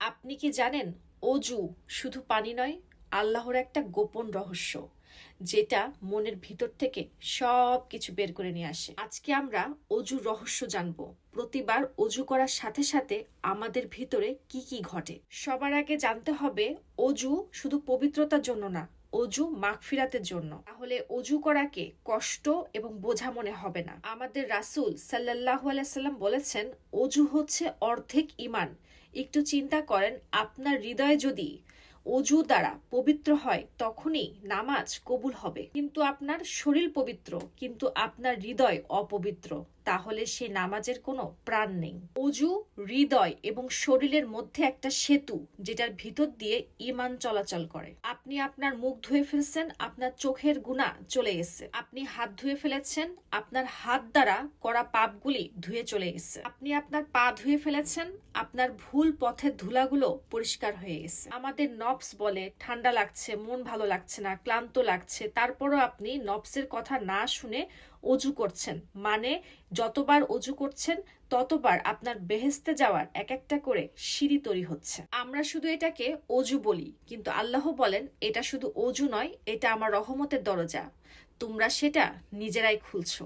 আপনি কি জানেন অজু শুধু পানি নয়? আল্লাহর একটা গোপন রহস্য, যেটা মনের ভিতর থেকে সব কিছু বের করে নিয়ে আসে। আজকে আমরা অজুর রহস্য জানব। প্রতিবার অজু করার সাথে সাথে আমাদের ভিতরে কি কি ঘটে? সবার আগে জানতে হবে, অজু শুধু পবিত্রতার জন্য না, অজু মাগফিরাতের জন্য। তাহলে অজু করাকে কষ্ট এবং বোঝা মনে হবে না। আমাদের রাসূল সাল্লাল্লাহু আলাইহি সাল্লাম বলেছেন, অজু হচ্ছে অর্ধেক ইমান একটু চিন্তা করেন, আপনার হৃদয়ে যদি অজু দ্বারা পবিত্র হয়, তখনই নামাজ কবুল হবে। কিন্তু আপনার শরীর পবিত্র, কিন্তু আপনার হৃদয় অপবিত্র, তাহলে সে নামাজের কোনো প্রাণ নেই। অজু হৃদয় এবং শরীরের মধ্যে একটা সেতু, যেটার ভিতর দিয়ে ইমান চলাচল করে। আপনি আপনার মুখ ধুয়ে ফেলছেন, আপনার চোখের গুণা চলে গেছে আপনি হাত ধুয়ে ফেলেছেন, আপনার হাত দ্বারা করা পাপগুলি ধুয়ে চলে গেছে আপনি আপনার পা ধুয়ে ফেলেছেন, আপনার ভুল পথের ধুলাগুলো পরিষ্কার হয়ে গেছে। আমাদের নবস বলে, ঠান্ডা লাগছে, মন ভালো লাগছে না, ক্লান্ত লাগছে। তারপরও আপনি নবসের কথা না শুনে অজু করছেন। মানে যতবার অজু করছেন, ততবার আপনার বেহেস্তে যাওয়ার এক একটা করে সিঁড়ি তৈরি হচ্ছে। আমরা শুধু এটাকে অজু বলি, কিন্তু আল্লাহ বলেন, এটা শুধু অজু নয়, এটা আমার রহমতের দরজা। তোমরা সেটা নিজেরাই খুলছো।